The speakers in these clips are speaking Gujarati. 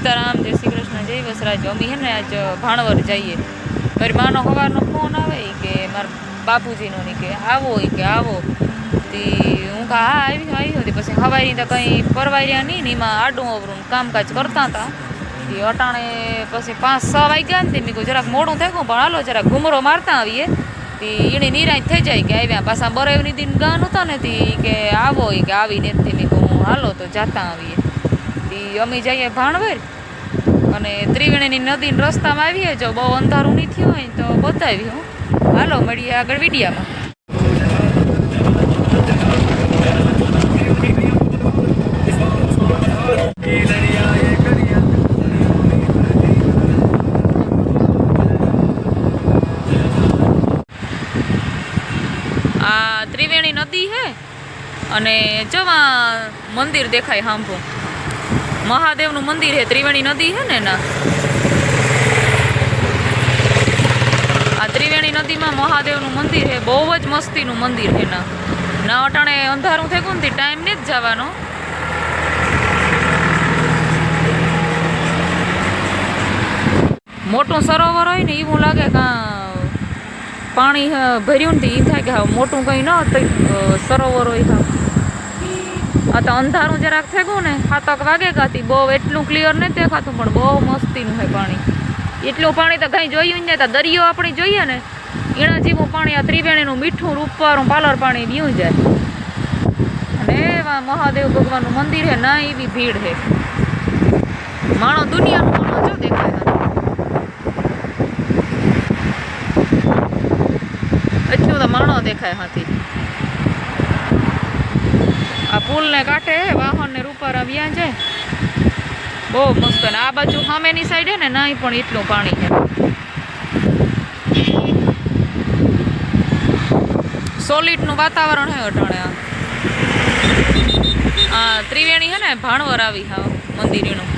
સીતારામ, જય શ્રી કૃષ્ણ, જય વસરાજ. અમે હે ને આજ ભાણવર જઈએ. મારી માનો સવારનો ફોન આવે કે મારા બાપુજીનો ને કે આવો કે આવો. તી હું કહા, હા, આવી આવી હતી પછી હવાઈ તો કંઈ પરવાર્યા નહીં ને એમાં આડું અવરું કામકાજ કરતા હતા. એ અટાણે પછી પાંચ, છ વાગ્યા ને તે મેં કહ્યું જરાક મોડું થાય પણ હાલો જરાક ઘુમરો મારતા આવીએ. તે એણે નિરાશ થઈ જાય કે આવ્યા પાછા બરાવની દિન ગાન હતા ને તી કે આવો કે આવીને તે મેં કહું હાલો તો જાતા આવીએ. તી અમે જઈએ ભાણવર અને ત્રિવેણીની નદીના રસ્તામાં આવીએ. જો બહુ અંધારું નહીં થયું હોય તો બતાવી હું. હાલો, મળીએ આગળ વિડીયામાં. આ ત્રિવેણી નદી છે અને જવા મંદિર દેખાય હાંભો મહાદેવનું મંદિર હે ત્રિવેણી નદી હે ને એના? આ ત્રિવેણી નદીમાં મહાદેવનું મંદિર હે બહુ જ મસ્તીનું મંદિર હે ના ના અટાણે અંધારું થઈ ગયું ને ટાઈમ ને જ જવાનો. મોટું સરોવર હોય ને એવું લાગે કાં પાણી ભર્યું ને એ થાય કે મોટું કંઈ ન સરોવર હોય હા તો અંધારું જરાક થઈ ગયું ને સાતક વાગે ગાતી. બહુ એટલું ક્લિયર નથી દેખાતું, પણ બહુ મસ્તીનું હોય પાણી. એટલું પાણી તો કંઈ જોયું નહીં તો દરિયો આપણે જોઈએ ને એના જેવું પાણી, આ ત્રિવેણીનું મીઠું રૂપવાળું પાલર પાણી પીવું જાય અને મહાદેવ ભગવાનનું મંદિર છે, ના એવી ભીડ હે માણો દુનિયાનું માણો જો દેખાય. એટલું તો માણો દેખાય હાથી. આ પુલને કાંઠે વાહન ને રૂપારા વ્યાં જાય બહુ મસ્ત ને આ બાજુ સામેની સાઈડ ને, નાય પણ એટલું પાણી છે. સોલિડનું વાતાવરણ હે અટાણે આ ત્રિવેણી હે ને, ભાણવર આવી હા, મંદિરનું.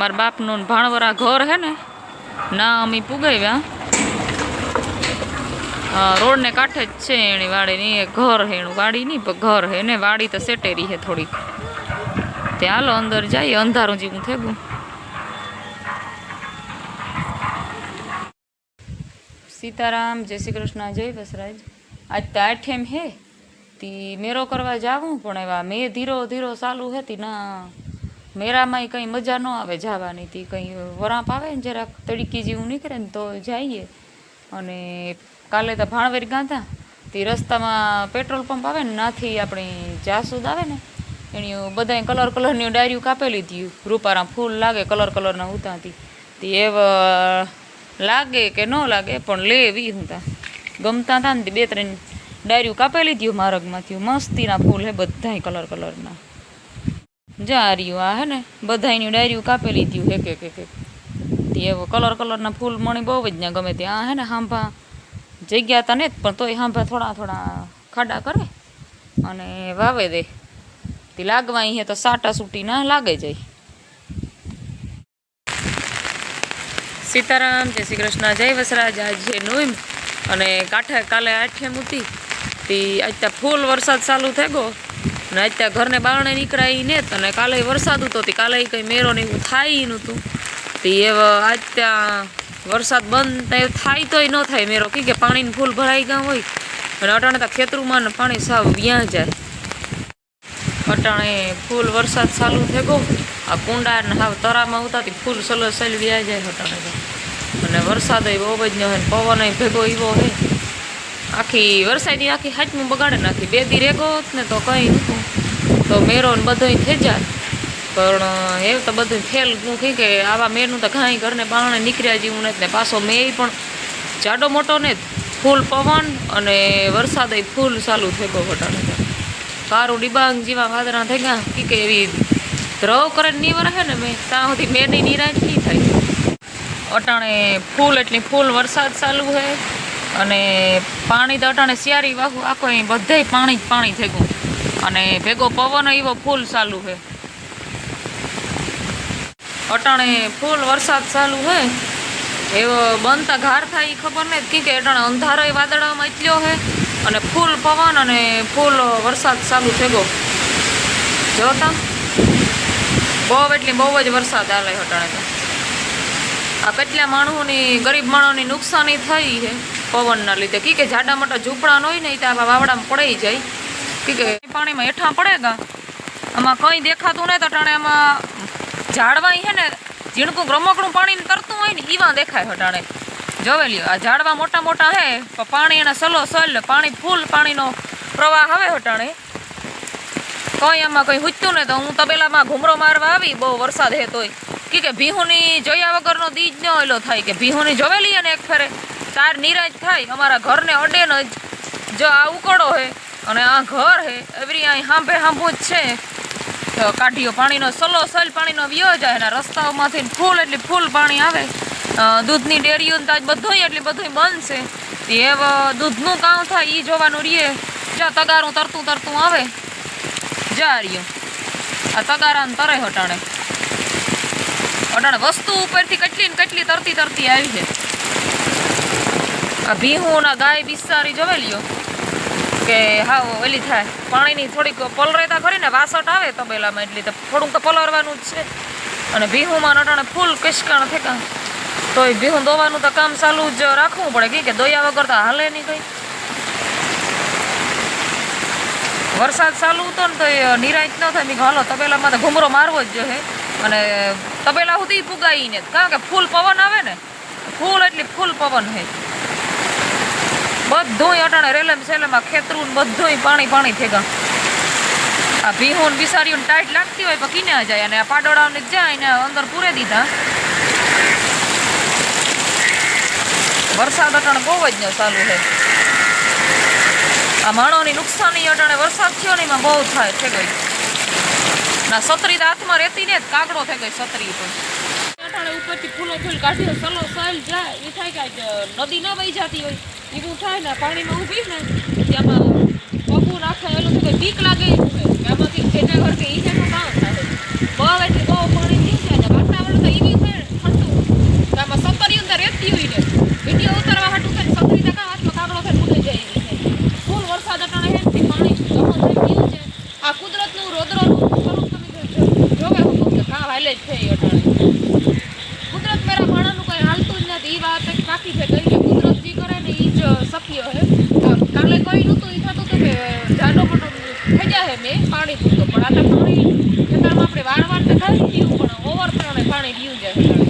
મારા બાપનું ભાણવરા ઘર હે ને, ના અમે પુગાવ્યા. રોડને કાંઠે જ છે એની વાડીની, એ ઘર હે એનું વાડી નહીં, પણ ઘર હે ને, વાડી તો સેટેરી હે થોડીક. તે હાલો અંદર જઈએ અંધારું જેવું થઈ ગયું. સીતારામ, જય શ્રી કૃષ્ણ, જય બસરાજ આજ તો આઠેમ હે, તી મેરો કરવા જાવું પણ એવા મેં ધીરો ધીરો ચાલુ હતી ના. મેરામાંય કંઈ મજા ન આવે જવાની, તી કંઈ વરાપ આવે ને જરાક તડીકી જેવું નીકળે ને તો જઈએ. અને કાલે તો ભાણવેર ગાંધા, તે રસ્તામાં પેટ્રોલ પંપ આવે ને, નાથી આપણી જાસૂદ આવે ને એની બધાય કલર કલરની ડાયરીઓ કાપેલી હતી રૂપારા ફૂલ લાગે કલર કલરના ઉતાથી તે. એવા લાગે કે ન લાગે, પણ લેવી હું તા ગમતા હતા ને બે ત્રણ ડાયરીઓ કાપેલી હતી માર્ગમાંથી મસ્તીના ફૂલ હે બધાય કલર કલરના. જા રહ્યું આ હે ને, બધાયની ડાયરીઓ કાપેલી લીધી એક એક એક તે એવો કલર કલરના ફૂલ મણી બહુ જ ને ગમે તે. આ હે ને હાંભા જગ્યા તા ને પણ તોય હાંભા થોડા થોડા ખાડા કરે અને વાવે દે. તે લાગવા અહીંયા તો સાટા સૂટી ના લાગે જાય. સીતારામ, જય શ્રી કૃષ્ણ, જય વસરાજ, આજે નોઈમ. અને કાંઠે કાલે આઠેમ મૂતી તે આજ ત્યાં ફૂલ વરસાદ ચાલુ થઈ ગયો અને અત્યારે ત્યાં ઘરને બારણે નીકળાય ને અને કાલે વરસાદ હતો તે કાલે કંઈ મેરો ને એવું થાય નહોતું. તે એ આજ ત્યાં વરસાદ બંધ થાય તોય ન થાય મેરો કે પાણીને ફૂલ ભરાઈ ગયા હોય અને અટાણે ત્યાં ખેતરુમાં ને પાણી સાવ વ્યાં જાય. અટાણે ફૂલ વરસાદ ચાલુ થઈ ગયો. આ કુંડા ને હાવ તરામાં ઉતારતી ફૂલ સલો સલ વ્યાં જાય અટાણે અને વરસાદ બહુ જ ન હોય પવન ભેગો એવો હે આખી વરસાદની આખી હાચમું બગાડે નાખી બે દી રેગો ને તો કંઈ નહોતું. તો મેરો ને બધું થઈ જાય પણ, એ તો બધું ફેલ હું કહી કે આવા મેરનું તો ઘાય ઘરને બારણે નીકળ્યા જેવું નથી ને પાછો મેય પણ જાડો મોટો ને ફૂલ પવન અને વરસાદ ફૂલ ચાલુ ગયો વટાણે કારું ડિબાંગ જેવા વાદળા થઈ ગયા કી એવી દ્રવ કરે નીવર હે ને મેં, ત્યાં સુધી મેરની નિરાશ નહીં થાય. અટાણે ફૂલ એટલી ફૂલ વરસાદ ચાલુ છે અને પાણી તો અટાણે શિયારી વાહુ આખો અહીં બધે પાણી જ પાણી થઈ ગયું અને ભેગો પવન એવો ફૂલ ચાલુ છે અટાણે ફૂલ વરસાદ ચાલુ છે એવો બનતા ઘાર થાય એ ખબર નહીં કે અટાણે અંધારો વાદળામાં એટલો છે અને ફૂલ પવન અને ફૂલ વરસાદ ચાલુ થઈ ગયો જોતા બહુ એટલી બહુ જ વરસાદ આલે અટાણે તો. આ કેટલા માણસોની, ગરીબ માણસોની નુકસાની થઈ છે પવનના લીધે. કી કે જાડા મોટા ઝૂંપડા હોય ને એ તો આવા વાવડામાં પડી જાય. કી કે પાણીમાં હેઠા પડે ગા આમાં કંઈ દેખાતું નહીં તો ટાણે આમાં ઝાડવા છે ને ઝીણકું રમકડું પાણી તરતું હોય ને ઈવા દેખાય હટાણે જોવે લ્યો, આ ઝાડવા મોટા મોટા હે પણ એને સલો સલ, પાણી ફૂલ પાણીનો પ્રવાહ આવે હટાણે કંઈ આમાં કંઈ હુજતું ને તો હું તબેલામાં ઘૂમરો મારવા આવી, બહુ વરસાદ હે તોય. કી ભીહુની જોયા વગરનો દીજ ન એલો થાય કે ભીહુની જોવેલી અને એક ફેરે. તાર નિરાજ થાય અમારા ઘરને અડે ન જ જો આ ઉકળો હે અને આ ઘર હે, એવરી અહીં હાંભે હાંભું જ છે. તો કાઢીઓ પાણીનો સલો, સલ પાણીનો વ્યો જાય અને રસ્તાઓમાંથી ફૂલ એટલે ફૂલ પાણી આવે. દૂધની ડેરીઓ તાજ બધુંય એટલી બધુંય બંધ છે. તે દૂધનું કામ થાય એ જોવાનું રીએ. જા તગારું તરતું તરતું આવે. જા રહ્યું આ તગારાને તરે હટાણે. અટાણે વસ્તુ ઉપરથી કેટલી ને કેટલી તરતી તરતી આવી છે. આ ભીહું ગાય બિસ્સારી જોવે લ્યો કે હા ઓલી થાય. પાણીની થોડીક પલરેતા ખરી ને વાસટ આવે તબેલામાં, એટલી તો થોડુંક તો પલરવાનું જ છે. અને ભીહુંમાં અટાણે ફૂલ કિસકાણ થેકા તો એ ભીહું દોવાનું તો કામ ચાલુ જ રાખવું પડે. કે દોયા વગર તો હાલે નહીં કંઈ. વરસાદ ચાલુ હતો ને તો એ નિરાશ ન થાય. મેં હાલો, તબેલામાં તો ઘૂમરો મારવો જ જોઈએ. અને તબેલા સુધી પુગાઈને કારણ કે ફૂલ પવન આવે ને? ફૂલ એટલી ફૂલ પવન છે બધુંય અટાણે રેલમ સેલમાં ખેતરું બધું પાણી પાણી ગયા. આ ભીહું ને બિસારીઓ ટાઈટ લાગતી હોય પણ કિન્યા જાય અને આ પાડોળાઓને જાય ને અંદર પૂરે દીધા. વરસાદ અટાણે બહુ જ ન ચાલુ છે. આ માણસની નુકસાની અટાણે વરસાદ થયો ને એમાં બહુ થાય છે ગઈ. ના સતરી તો હાથમાં રહેતી ને કાગડો થઈ ગઈ સતરી પણ અટાણે ઉપરથી ફૂલો ફૂલ કાઢ્યો સલો સહેલ જાય. એ થાય કે નદી ના વહી જતી હોય. એવું થાય ને, પાણીમાં ઊભી ને ત્યાંમાં પગું નાખે એલું કંઈ બીક લાગે એમાંથી છે કંઈક ઘર કે ઈ જેનું કામ થાય. બહુ એટલે બહુ પાણી થઈ જાય ને, વાતાવરણ તો એવી છે, ઠંડુ. તો આમાં સતરી અંદર રહેતી હોય ને, વીડિયો ઉતારવા હાટું થાય સતરી ટકા હાથમાં કાગડો થાય મૂકી જાય છે ફૂલ વરસાદ અટાણે હે ને પાણી જમા થઈ ગયું છે. આ કુદરતનું રોદરોનું સ્વરૂપ તમે જોવે હું કે કાં હાલે જ છે અટાણે. કુદરત મારા માણાનું કંઈ હાલતું જ નથી એ વાત બાકી છે કઈ સપ્યો હે કાલે કોઈ નહોતું એ થતું હતું કે જાડો મોટો થઈ જાય મેં પાણી પૂરતો પણ આ તો પાણી ખેતરમાં આપણે વાર વાર તો ખાલી પીવું પણ ઓવર પ્રમાણે પાણી પીવું જાય